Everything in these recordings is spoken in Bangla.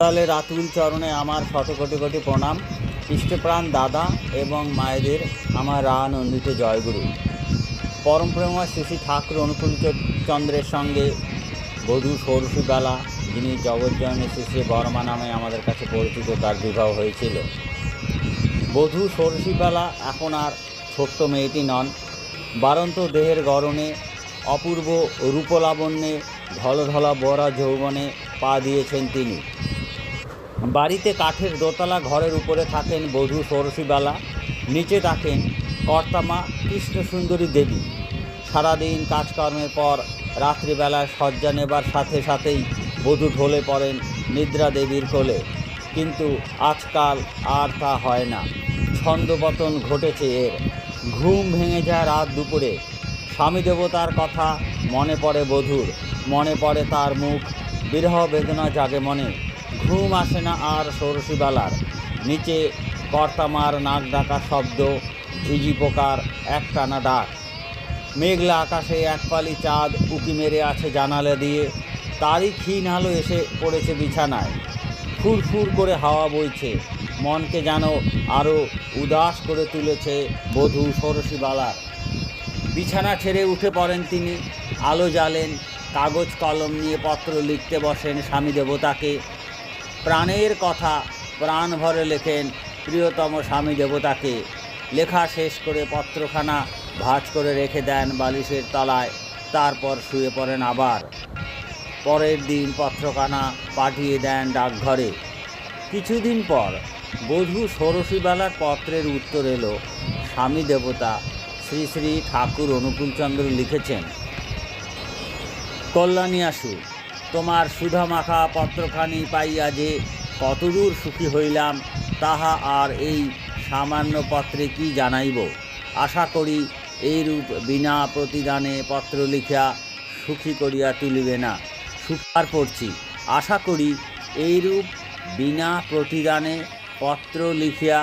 রাতুল চরণে আমার শত কোটি কোটি প্রণাম। ইষ্টপ্রাণ দাদা এবং মায়েদের আমার রানন্দিত জয়গুরু। পরমপ্রেমা শ্রী ঠাকুর অনুকূল চন্দ্রের সঙ্গে বধূ ষোড়শীবেলা যিনি জগজ্জননী শ্রী শ্রী বর্মা নামে আমাদের কাছে পরিচিত, তার বিবাহ হয়েছিল। বধূ ষোড়শীবেলা এখন আর ছোট্ট মেয়েটি নন। বারন্ত দেহের গরণে অপূর্ব রূপলাবণ্যে ঢলঢলা বরা যৌবনে পা দিয়েছেন তিনি। বাড়িতে কাঠের দোতলা ঘরের উপরে থাকেন বধূ ষোড়শীবেলা নিচে থাকেন কর্তামা কৃষ্ণ সুন্দরী দেবী। সারাদিন কাজকর্মের পর রাত্রিবেলায় শয্যা নেবার সাথে সাথেই বধূ ঢলে পড়েন নিদ্রা দেবীর কোলে। কিন্তু আজকাল আর তা হয় না। ছন্দপতন ঘটেছে এর। ঘুম ভেঙে যায় রাত দুপুরে। স্বামী দেবতার কথা মনে পড়ে বধূর। মনে পড়ে তার মুখ। বিরহ বেদনা জাগে মনে। ঘুম আসে না আর ষোড়শীবেলার নিচে কর্তামার নাক ডাকা শব্দ ঝিঝি পোকার একটানা ডাক। মেঘলা আকাশে এক পালি চাঁদ উকি মেরে আছে জানালা দিয়ে। তারই ক্ষীণ আলো এসে পড়েছে বিছানায়। ফুরফুর করে হাওয়া বইছে। মনকে যেন আরও উদাস করে তুলেছে বধূ ষোড়শীবালার বিছানা ছেড়ে উঠে পড়েন তিনি। আলো জ্বালেন, কাগজ কলম নিয়ে পত্র লিখতে বসেন স্বামী দেবতাকে। প্রাণের কথা প্রাণ ভরে লেখেন প্রিয়তম স্বামী দেবতাকে। লেখা শেষ করে পত্রখানা ভাঁজ করে রেখে দেন বালিশের তলায়, তারপর শুয়ে পড়েন আবার। পরের দিন পত্রখানা পাঠিয়ে দেন ডাকঘরে। কিছুদিন পর বধূ ষোড়শীবেলার পত্রের উত্তর এলো। স্বামী দেবতা শ্রী শ্রী ঠাকুর অনুকূলচন্দ্র লিখেছেন, কল্যাণী আসু তোমার সুধা মাখা পত্রখানি পাইয়া যে কতদূর সুখী হইলাম, তাহা আর এই সামান্য পত্রে কি জানাইব? আশা করি এইরূপ বিনা প্রতিদানে পত্র লিখিয়া সুখী করিয়া তুলিবে না। সুপার পড়ছি আশা করি এইরূপ বিনা প্রতিদানে পত্র লিখিয়া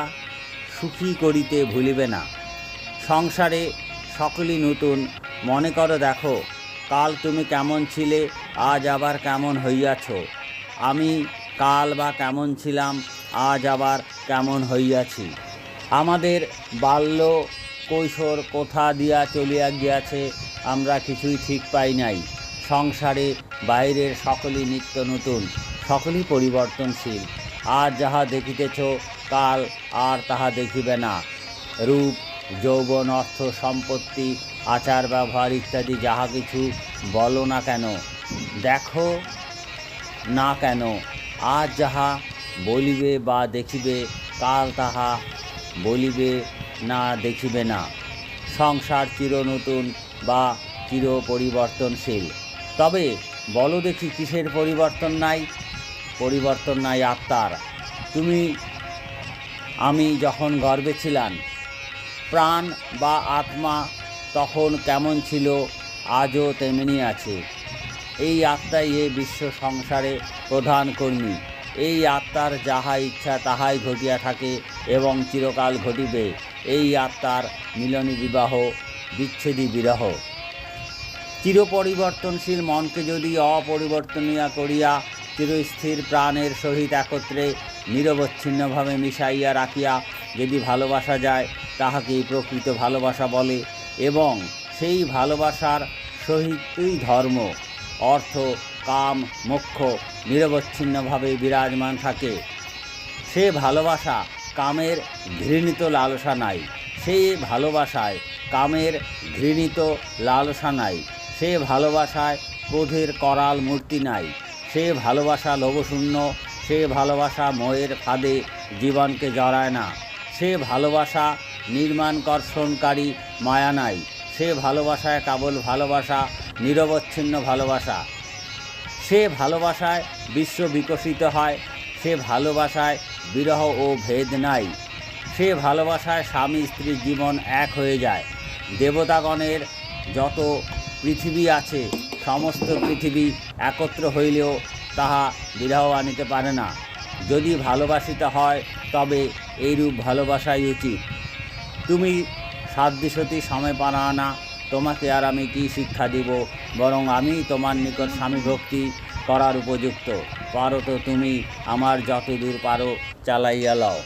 সুখী করিতে ভুলিবে না। সংসারে সকলই নতুন। মনে করো দেখো কাল তুমি কেমন ছিলে, আজ আবার কেমন হইয়াছ? আমি কাল বা কেমন ছিলাম, আজ আবার কেমন হইয়াছি? আমাদের বাল্য কৈশোর কোথা দিয়া চলিয়া গিয়াছে, আমরা কিছুই ঠিক পাই নাই। সংসারে বাইরের সকলই নিত্য নতুন, সকলই পরিবর্তনশীল। আজ যাহা দেখিতেছ, কাল আর তাহা দেখিবে না। রূপ যৌবন, অর্থ, সম্পত্তি, আচার, ব্যবহার ইত্যাদি যাহা কিছু বলো না কেন, দেখো না কেন, আজ যাহা বলিবে বা দেখিবে, কাল তাহা বলিবে না, দেখিবে না। সংসার চির নতুন বা চির পরিবর্তনশীল। তবে বলো দেখি কিসের পরিবর্তন নাই? পরিবর্তন নাই আত্মার। তুমি, আমি যখন গর্বে ছিলাম প্রাণ বা আত্মা তখন কেমন ছিল, আজও তেমনি আছে। এই আত্মাই এ বিশ্ব সংসারে প্রধান কর্মী। এই আত্মার যাহা ইচ্ছা তাহাই ঘটিয়া থাকে এবং চিরকাল ঘটিবে। এই আত্মার মিলনী বিবাহ, বিচ্ছেদী বিরহ। চিরপরিবর্তনশীল মনকে যদি অপরিবর্তনীয় করিয়া চিরস্থির প্রাণের সহিত একত্রে নিরবচ্ছিন্নভাবে মিশাইয়া রাখিয়া যদি ভালোবাসা যায় তাহাকেই প্রকৃত ভালোবাসা বলে এবং সেই ভালোবাসার সহিতই ধর্ম, অর্থ, কাম, মোক্ষ, নিরবচ্ছিন্নভাবে বিরাজমান থাকে। সে ভালোবাসা কামের ঘৃণিত লালসা নাই। সেই ভালোবাসায় কামের ঘৃণিত লালসা নাই। সে ভালোবাসায় ক্রোধের করাল মূর্তি নাই। সে ভালোবাসা লোভশূন্য। সে ভালোবাসা মোয়ের ফাঁদে জীবনকে জড়ায় না। সে ভালোবাসা নির্মাণকর্ষণকারী মায়া নাই। সে ভালোবাসায় কেবল ভালোবাসা, নিরবচ্ছিন্ন ভালোবাসা। সে ভালোবাসায় বিশ্ব বিকশিত হয়, সে ভালোবাসায় বিরহ ও ভেদ নাই। সে ভালোবাসায় স্বামী স্ত্রীর জীবন এক হয়ে যায়। দেবতাগণের যত পৃথিবী আছে, সমস্ত পৃথিবী একত্র হইলেও তাহা বিরহ আনিতে পারে না। যদি ভালোবাসিতে হয়, তবে এইরূপ ভালোবাসাই উচিত। তুমি সাধ্যসতী সময় পানা না। তোমাকে আর আমি কি শিক্ষা দিব? বরং আমি তোমার নিকট স্বামী ভক্তি করার উপযুক্ত। পারো তো তুমি আমার যত দূর পারো চালাইয়া লও।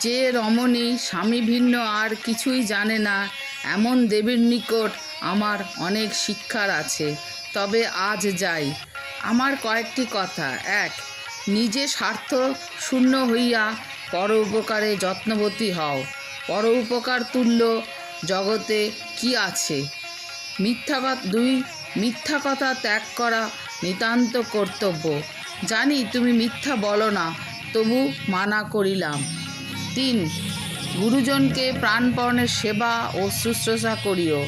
যে রমণী স্বামী ভিন্ন আর কিছুই জানে না, এমন দেবীর নিকট আমার অনেক শিক্ষার আছে। তবে আজ যাই। আমার কয়েকটি কথা। এক, নিজে স্বার্থ শূন্য হইয়া পর উপকারে যত্নবতী হও। পর উপকার তুল্য জগতে কি আছে? মিথ্যা দুই, মিথ্যা কথা ত্যাগ করা নিতান্ত কর্তব্য। জানি তুমি মিথ্যা বলো না, তবু মানা করিলাম। তিন, গুরুজনকে প্রাণপণের সেবা ও শুশ্রূষা করিও।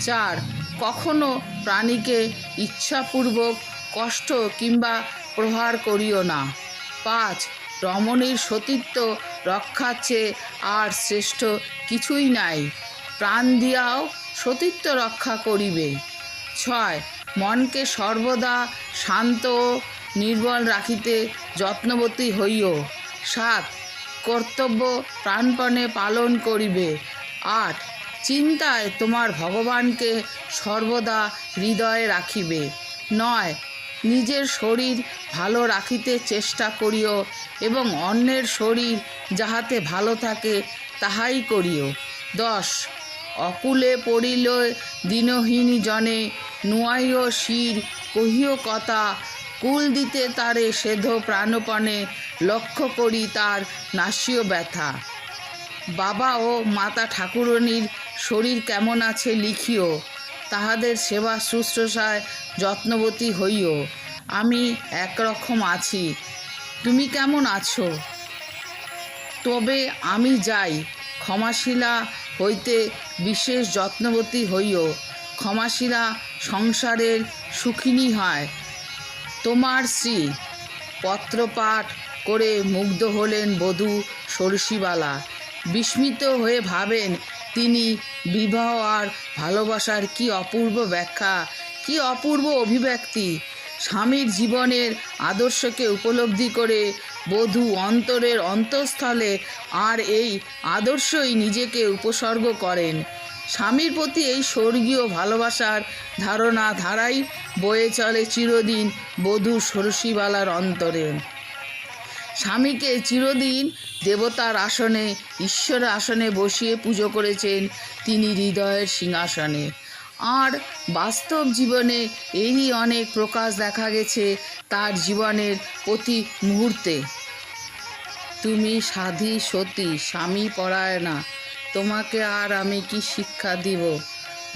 চার, কখনো প্রাণীকে ইচ্ছাপূর্বক কষ্ট কিংবা প্রহার করিও না। পাঁচ, রমণীর সতীত্ব রক্ষার চেয়ে আর শ্রেষ্ঠ কিছুই নাই। প্রাণ দিয়াও সতীত্ব রক্ষা করিবে। ছয়, মনকে সর্বদা শান্ত ও নির্বল রাখিতে যত্নবতী হইও। সাত, কর্তব্য প্রাণপণে পালন করিবে। আট, চিন্তায় তোমার ভগবানকে সর্বদা হৃদয়ে রাখিবে। নয় নিজের শরীর ভালো রাখিতে চেষ্টা করিও এবং অন্যের শরীর যাহাতে ভালো থাকে তাহাই করিও। দশ, অকুলে পড়িল দিনহীনী জনে, নুয়াইও শির, কহিও কথা, কুল দিতে তারে সেধ প্রাণপণে, লক্ষ্য করি তার নাসীয় ব্যথা। বাবা ও মাতা ঠাকুরনির শরীর কেমন আছে লিখিও, তাহাদের সেবা শুশ্রূষায় যত্নবতী হইও। আমি একরকম আছি। তুমি কেমন আছো? তবে আমি যাই, ক্ষমাশীলা হইতে বিশেষ যত্নবতী হইও। ক্ষমাশীলা সংসারের সুখিনী হয়। তোমার শ্রী পত্রপাঠ করে মুগ্ধ হলেন বধূ সরসীবালা। বিস্মিত হয়ে ভাবেন, তিনি বিবাহ আর ভালোবাসার কি অপূর্ব ব্যাখ্যা কি অপূর্ব অভিব্যক্তি। স্বামীর জীবনের আদর্শকে উপলব্ধি করে বধূ অন্তরের অন্তঃস্থলে আর এই আদর্শই নিজেকে উপসর্গ করেন। স্বামীর প্রতি এই স্বর্গীয় ভালোবাসার ধারণা ধারাই বয়ে চলে চিরদিন বধূ সরসীবালার অন্তরে। স্বামীকে চিরদিন দেবতার আসনে ঈশ্বর আসনে বসিয়ে পুজো করেছেন তিনি হৃদয়ের সিংহাসনে। আর বাস্তব জীবনে এরই অনেক প্রকাশ দেখা গেছে তার জীবনের প্রতি মুহূর্তে। তুমি সাধী, সতী, স্বামী পড়ায় না। তোমাকে আর আমি কি শিক্ষা দিব?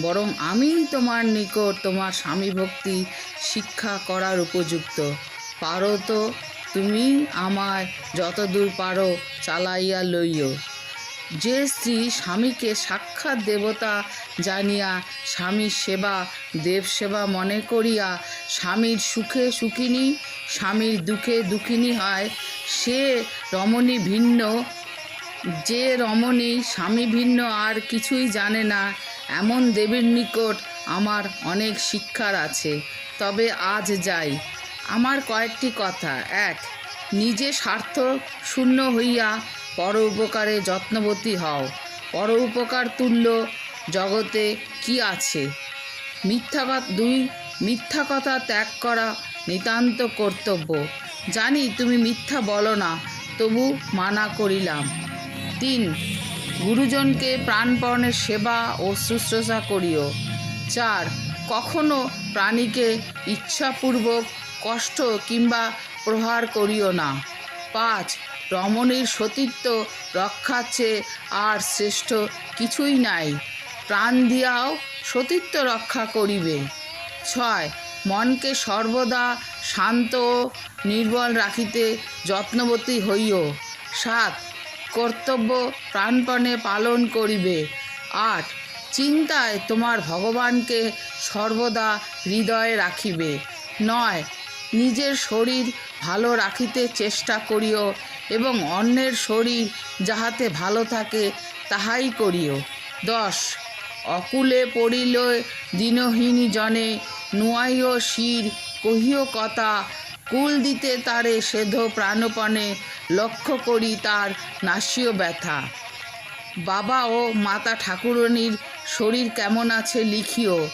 বরং আমি তোমার নিকট তোমার স্বামী ভক্তি শিক্ষা করার উপযুক্ত। পারো তো তুমি আমায় যতদূর পারো চালাইয়া লইও। যে স্ত্রী স্বামীকে সাক্ষাৎ দেবতা জানিয়া স্বামীর সেবা, দেব সেবা মনে করিয়া স্বামীর সুখে সুখিনী, স্বামীর দুঃখে দুঃখিনী হয়, সে রমণী ভিন্ন। যে রমণী স্বামী ভিন্ন আর কিছুই জানে না, এমন দেবীর নিকট আমার অনেক শিক্ষার আছে। তবে আজ যাই। আমার কয়েকটি কথা। এক, নিজে স্বার্থ শূন্য হইয়া পর উপকারে যত্নবতী হও। পর উপকার তুল্য জগতে কি আছে? মিথ্যা দুই মিথ্যা কথা ত্যাগ করা নিতান্ত কর্তব্য। জানি তুমি মিথ্যা বলো না, তবু মানা করিলাম। তিন, গুরুজনকে প্রাণপণের সেবা ও শুশ্রূষা করিও। চার, কখনো প্রাণীকে ইচ্ছাপূর্বক কষ্ট কিংবা প্রহার করিও না। পাঁচ রমণীর সতীত্ব রক্ষার চেয়ে আর শ্রেষ্ঠ কিছুই নাই। প্রাণ দিয়াও সতীত্ব রক্ষা করিবে। ছয়, মনকে সর্বদা শান্ত ও নির্বল রাখিতে যত্নবতী হইও। সাত, কর্তব্য প্রাণপণে পালন করিবে। আট, চিন্তায় তোমার ভগবানকে সর্বদা হৃদয়ে রাখিবে। নয়, নিজের শরীর ভালো রাখিতে চেষ্টা করিও এবং অন্যের শরীর যাহাতে ভালো থাকে তাহাই করিও। দশ, অকুলে পড়িল দিনহীনী জনে, নুয়াইও শির, কহিও কথা, কুল দিতে তারে সেধ প্রাণপণে, লক্ষ্য করি তার নাসীয় ব্যথা। বাবা ও মাতা ঠাকুরনির শরীর কেমন আছে লিখিও,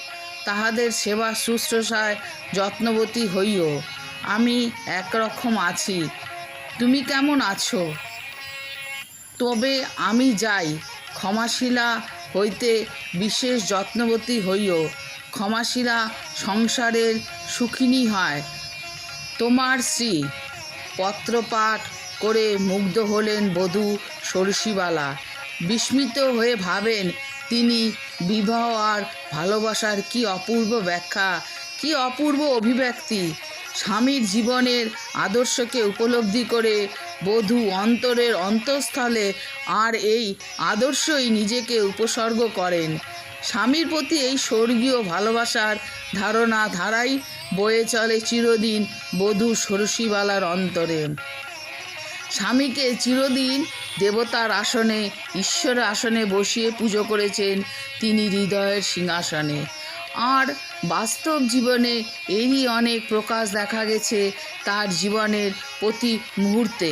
তাহাদের সেবা শুশ্রূষায় যত্নবতী হইও। আমি একরকম আছি। তুমি কেমন আছো? তবে আমি যাই, ক্ষমাশীলা হইতে বিশেষ যত্নবতী হইও। ক্ষমাশীলা সংসারের সুখিনী হয়। তোমার শ্রী পত্রপাঠ করে মুগ্ধ হলেন বধূ সরসীবালা। বিস্মিত হয়ে ভাবেন, তিনি বিবাহ আর ভালোবাসার কি অপূর্ব ব্যাখ্যা, কি অপূর্ব অভিব্যক্তি। স্বামীর জীবনের আদর্শকে উপলব্ধি করে বধূ অন্তরের অন্তঃস্থলে আর এই আদর্শই নিজেকে উপসর্গ করেন। স্বামীর প্রতি এই স্বর্গীয় ভালোবাসার ধারণা ধারাই বয়ে চলে চিরদিন বধূ সরসীবালার অন্তরে। স্বামীকে চিরদিন দেবতার আসনে, ঈশ্বরের আসনে বসিয়ে পুজো করেছেন তিনি হৃদয়ের সিংহাসনে। আর বাস্তব জীবনে এরই অনেক প্রকাশ দেখা গেছে তার জীবনের প্রতি মুহূর্তে।